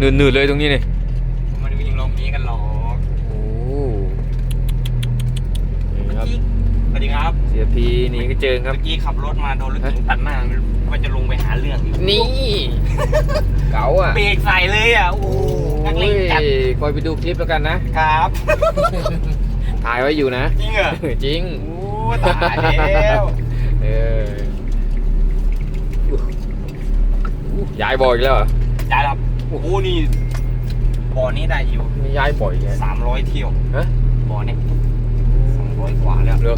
หนืดๆเลยตรงนี้นี่มันวิ่งลงนี้กันหรอกโอ้นี่ครับสวัสดีครับ เสียพีหนี่ก็เจอครับ เมื่อกี้ขับรถมาโดนรถเก๋งตัดหน้าว่าจะลงไปหาเรื่องอยู่นี่ เก๋าอะเบรกใส่เลยอะ โอ้โหนักเลงจัดโอ้ยคอยไปดูคลิปแล้วกันนะ ครับถ่ายไว้อยู่นะ จริงเหรอจริง โอ้ตายแล้วเอออู้ย้ายบ่อยอีกแล้วเหรอจ่ายครับ โอ้โหนี่บ่อนี้ได้อยู่ไม่ย้ายบ่อยแกสามร้อยเที่ยวฮะบ่อนี้สองร้อยกว่าแล้วเร็ว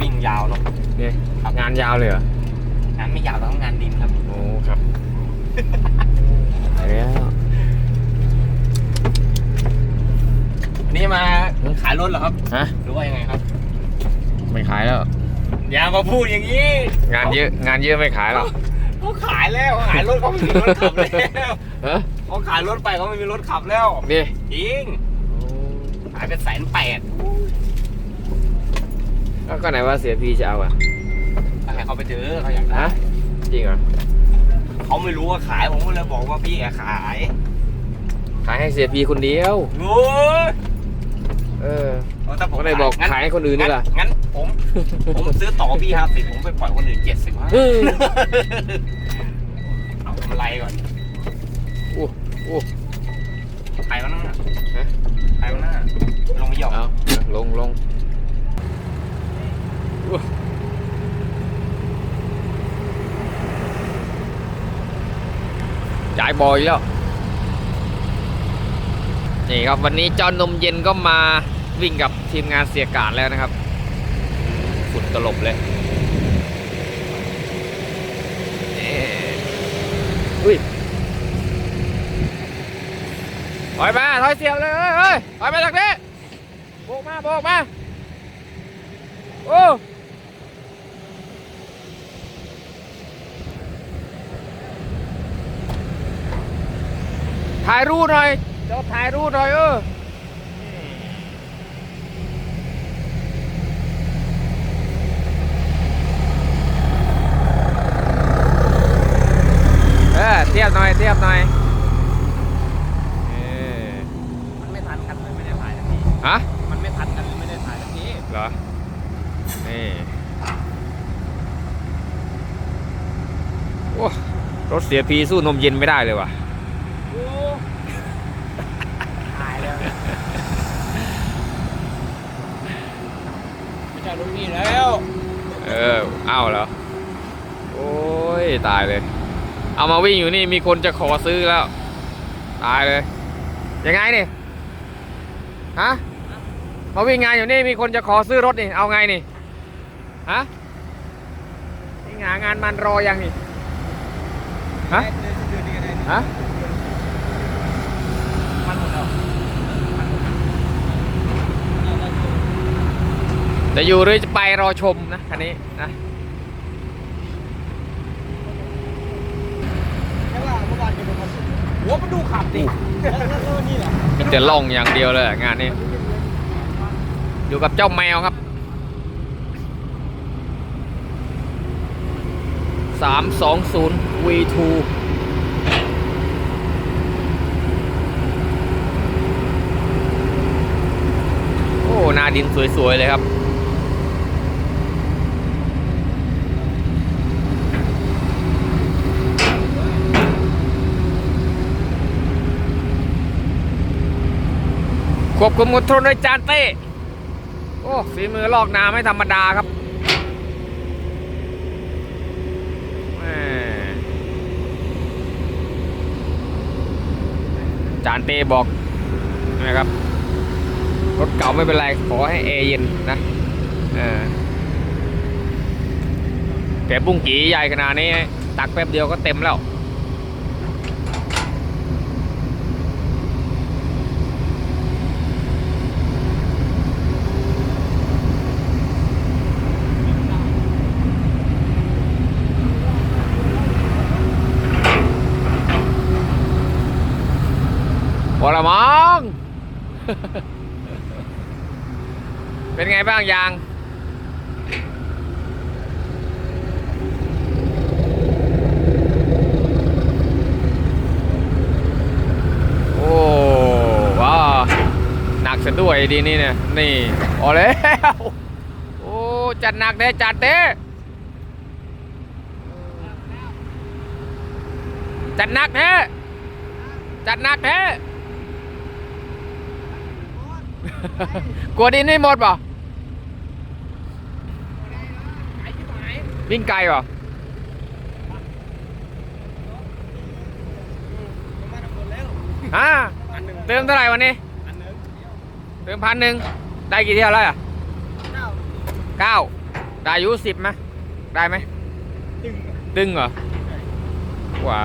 วิ่งยาวเนาะนี่ครับงานยาวเลยเหรองานไม่ยาวแล้วงานดินครับโอ้ครับไปแล้ววันนี้มาขายรถเหรอครับฮะหรือว่ายังไงครับ ไม่ขายแล้วอย่ามาพูดอย่างนี้ งานเยอะงานเยอะไม่ขายหรอก เขาขายแล้วเขาขายรถเขาไม่มีรถขับแล้วฮะเขาขายรถไปเขาไม่มีรถขับแล้วนี่จริงขายเป็นแสนแปดแล้วก็ไหนว่าเสียพีจะเอาอะอะไรเขาไปเจอเขาอยากได้ฮะจริงเหรอเขาไม่รู้ว่าขายผมก็เลยบอกว่าพี่แกขาย ขายให้เสียพีคนเดียวโอ้ย เออเอาถ้าผมก็เลยบอกงั้นขายให้คนอื่นดีกว่างั้นผมผมซื้อต่อพี่ห้าสิบผมไปปล่อยคนอื่นเจ็ดสิบเออ เอากำไรก่อนโอ้โอ้ใครวะนั่นน่ะฮะใครวะนั่นน่ะลงไปหยอก เอาลงลงอู้จ่ายบ่อยแล้ว นี่ครับวันนี้จอนนมเย็นก็มา วิ่งกับทีมงานเสียการแล้วนะครับฝุ่นตลบเลยอุ้ยถอยมาถอยเสียบเลยเฮ้ยเฮ้ยถอยมาจากนี้โบกมาโบกมาโอ้ถ่ายรูปหน่อยเดี๋ยวถ่ายรูปหน่อยเอออ เทียบหน่อยเทียบหน่อยเออมันไม่ทันกันเลยไม่ได้ถ่ายทันทีฮะ มันไม่ทันกันเลยไม่ได้ถ่ายทันทีเหรอ นี่ โอ้รถเสียพีสู้นมเย็นไม่ได้เลยว่ะ โอ้ถ่ายแล้วไม่ใช่รถพี่แล้ว เออเอ้าเหรอ โอ้ย ตายเลย เอามาวิ่งอยู่นี่มีคนจะขอซื้อแล้ว ตายเลยยังไงนี่ฮะมาวิ่งงานอยู่นี่มีคนจะขอซื้อรถนี่ เอาไงนี่ฮะนี่หางานมันรอยังนี่ฮะฮะมันหมดแล้วจะอยู่หรือจะไปรอชมนะคันนี้นะ หัวมันดูขับดินี่แหละมีแต่ล่องอย่างเดียวเลยงานนี้ อยู่กับเจ้าแมวครับสามสองศูนย์ V2 โอ้ นาดินสวย ๆ เลยครับ บคุมคอนโทรลโดยจานเต้โอ้ฝีมือลอกนาไม่ธรรมดาครับจานเต้บอกนะครับรถเก่าไม่เป็นไร ขอให้แอร์เย็นนะเออแกบุ้งกีใหญ่ขนาดนี้ ตักแป๊บเดียวก็เต็มแล้ว บอละมอง เป็นไงบ้างยางซะด้วยดีนี่เนี่ยนี่เอาแล้วโอ้จัดหนักเด้จัดเด้จัดหนักเด้จัดหนักเด้ กลัวดินไม่หมดป่ะวิ่งไกลป่ะฮะเติมเท่าไหร่วันนี้เติมพันหนึ่งได้กี่เที่ยวแล้วอะเก้าได้อายุสิบไหมได้ไหมตึงเหรอหว่า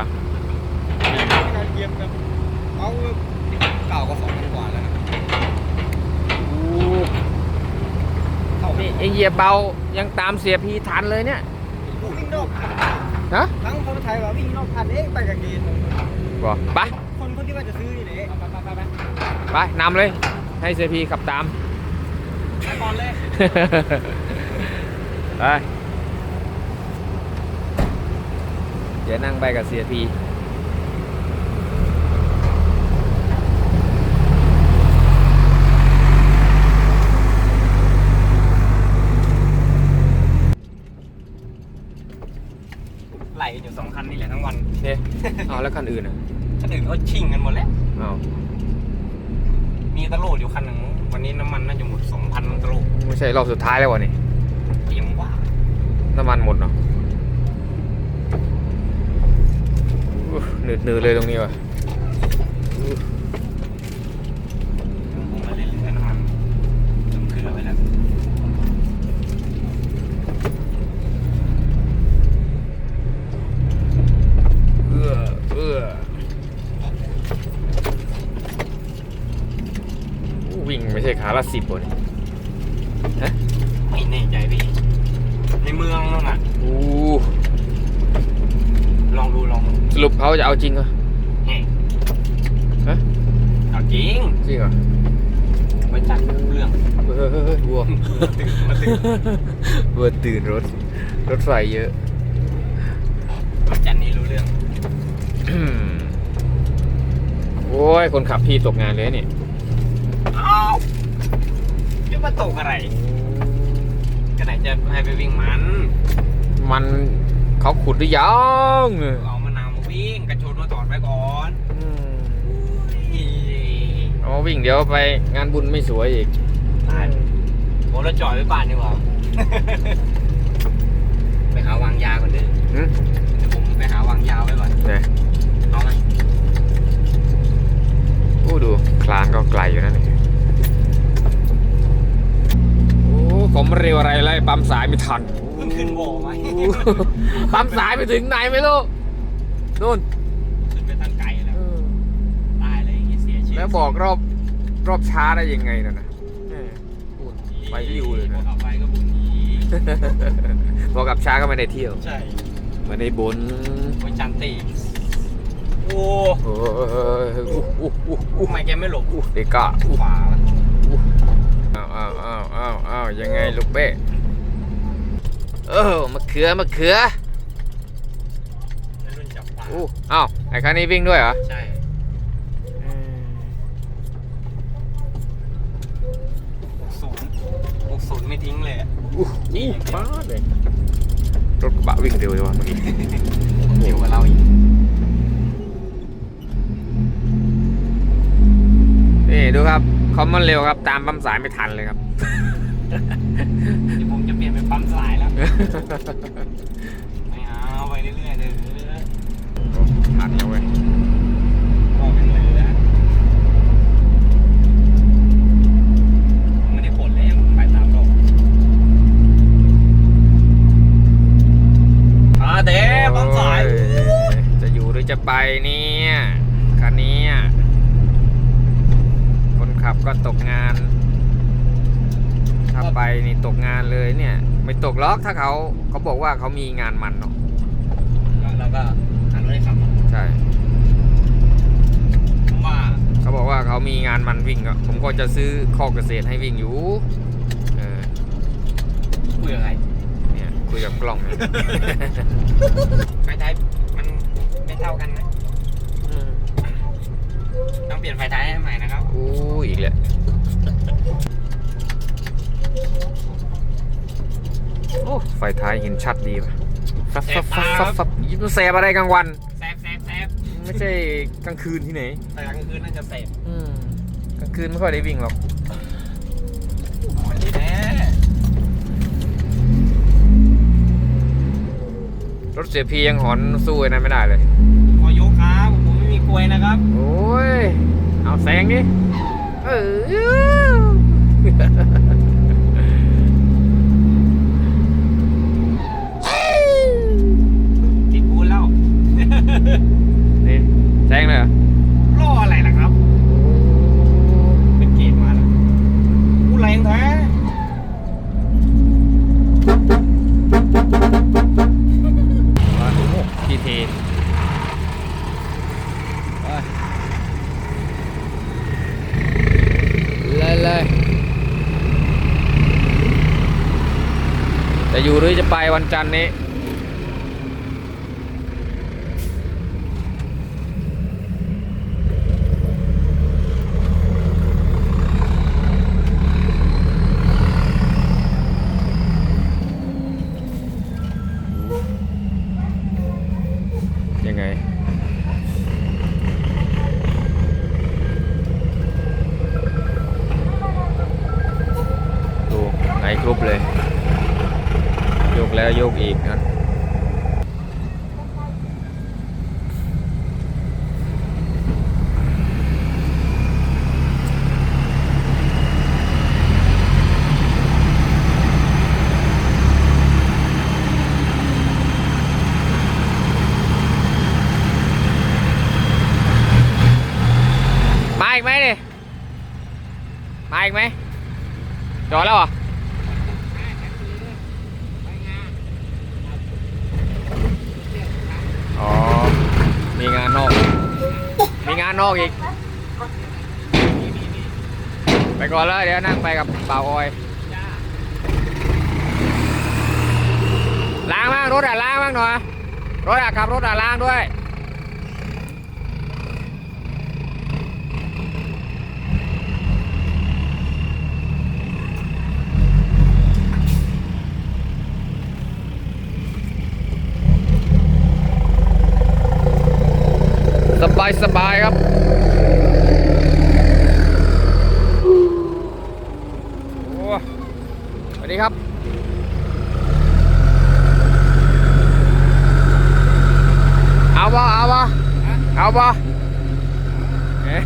เกียมครับเอาเก่าก็สองพันกว่าแล้ว นะเข้านี่เองเหยียบเบายังตามเสียพีทันเลยเนี่ยวิ่งนอกพันฮะทั้งคนไทยว่าวิ่งนอกพันเอ๊ะไปกับเกณฑ์บอกไปคนคนที่ว่าจะซื้อนี่เอ๊ะไปไปไปไปไปนำเลย ให้เสียพีขับตามไปก่อนเลยไปเดี๋ยวนั่งไปกับเสียพี ไหลอยู่สองคันนี่แหละทั้งวัน เฮ้ เอาแล้วคันอื่นอะคันอื่นเขาชิงกันหมดแล้วเอามีตะโลดอยู่คันหนึ่งวันนี้น้ำมันน่าจะหมดสองพันตะโลดไม่ใช่รอบสุดท้ายแล้ววะนี่เยี่ยมว่าน้ำมันหมดเนาะอุ๊ยหนืดหนืดเลยตรงนี้วะ ผมมาเล่นเรือน้ำมันเติมเครื่องไปแล้ว เอื้อเอื้ออู้วิ่งไม่ใช่ ขาละสิบวะนี่ฮะไม่แน่ใจพี่ ในเมืองนั่นน่ะอู้ลองดูลองดูสรุปเขาจะเอาจริงเหรอแหม่ฮะเอาจริงจริงเหรอไปจัดเรื่องเฮ้ยเฮ้ยเฮ้ยวัวตื่นมาตื่นวัวตื่นรถ รถไฟเยอะมาจันนี่รู้เรื่อง โอ้ย คนขับพี่ตกงานเลยนี่อ้าวจะ มาตกอะไรก็ไหนจะให้ไปวิ่งมัน มันเขาขุดหรือยังเอามะนาวมาวิ่งกระโชนมาจอดไว้ก่อนอืมอุ้ยเอามาวิ่งเดี๋ยวไปงานบุญไม่สวยอีกตายโอ้เราจอดไว้บ้านดีกว่าไปหาวางยาก่อนดิหืมเดี๋ยวผมไปหาวางยาไว้ก่อนเนี่ยเอาไหมโอ้ดูคลานก็ไกลอยู่นั่นเองโอ้ ผมเร็วอะไรเลยปั๊มสายไม่ทันเพิ่งขึ้นบ่อไหมโอ้ปั๊มสายไปถึงไหนไม่รู้นู่นขึ้นไปตั้งไกลแล้วตายเลยอย่างงี้เสียชีวิตแล้วบอกรอบรอบช้าได้ยังไงน่ะนะเออไปริ้วเลยพอนะขับไปก็บุญนี้บอกกับช้าก็ไม่ได้เที่ยว ใช่ไม่ได้บนไปจันตีโอ้โอ้ยอู้อู้อู้อู้ทำไมแกไม่หลบอู้เด็กกะอู้ขวาอ้าวอ้าวอ้าวอ้าวอ้าวยังไงลูกเป้เออมะเขือมะเขือในรุ่นจับปลาอู้อ้าวไอ้คันนี้วิ่งด้วยเหรอใช่หกศูนย์หกศูนย์ไม่ทิ้งเลยอะอู้อู้ป้าดเลยรถกระบะวิ่งเร็วจังวะเมื่อกี้เร็วกว่าเราอีกนี่ดูครับคอมมอนเร็วครับ ตามปั๊มสายไม่ทันเลยครับ เดี๋ยวผมจะเปลี่ยนเป็นปั๊มสายแล้ว ไม่เอาไปเรื่อยๆเลยทันแล้วเว้ยก็เป็นเหลือไม่ได้ผลเลยมันไปตามโลกอาเด้ปั๊มสาย โอ้จะอยู่หรือจะไปเนี่ยคันนี้อะคนขับก็ตกงาน ถ้าไปนี่ตกงานเลยเนี่ย ไม่ตกล็อกถ้าเขาเขาบอกว่าเขามีงานมันเนาะเราก็หันรถให้ขับมาใช่ผมว่าเขาบอกว่าเขามีงานมันวิ่งก็ผมก็จะซื้อข้อเกษตรให้วิ่งอยู่เออคุยกับใครเนี่ยคุยกับกล้องเนี่ยไฟไทยมันไม่เท่ากันนะอืมต้องเปลี่ยนไฟท้ายให้ใหม่นะครับอู้อีกแล้ว โอ้ไฟท้ายเห็นชัดดีป่ะฟับฟับฟับฟับฟับยิ้มแสบอะไรกลางวัน แซฟแซฟแซฟไม่ใช่กลางคืนที่ไหน แต่กลางคืนน่าจะเสพอืมกลางคืนไม่ค่อยได้วิ่งหรอกวันนี้แน่รถเสียพียังหอนสู้ไอ้นั้นไม่ได้เลย ขอยกครับ ผมไม่มีกลวยนะครับ โอ้ย เอาแซงดิ เออ ติดปูนแล้ว นี่แซงเลยเหรอ ล่ออะไรล่ะครับ เป็นเกมมาแล้วกูแรงแท้ โอ้โหทีทีเลยเลยจะ อยู่หรือจะไปวันจันทร์นี้ ยังไง ดูไหนครบเลย โยกแล้วโยกอีกนะ มาอีกไหมดิมา อีกไหมจอดแล้วเหรออ๋อ มีงานนอก มีงานนอกอีก ไปก่อนแล้วเดี๋ยวนั่งไปกับบ่าวออย ล้างบ้างรถอะล้างบ้างหน่อย รถอะขับรถอะล้างด้วย สบายสบายครับ โอ้สวัสดีครับ เอาบ่เอาบ่เอาบ่เอ๊ะ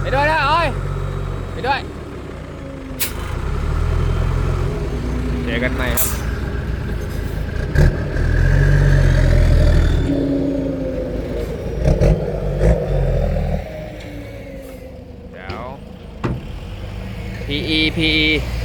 ไปด้วยนะโอ้ยไปด้วย เจอกันใหม่ครับเดี๋ยว PE PE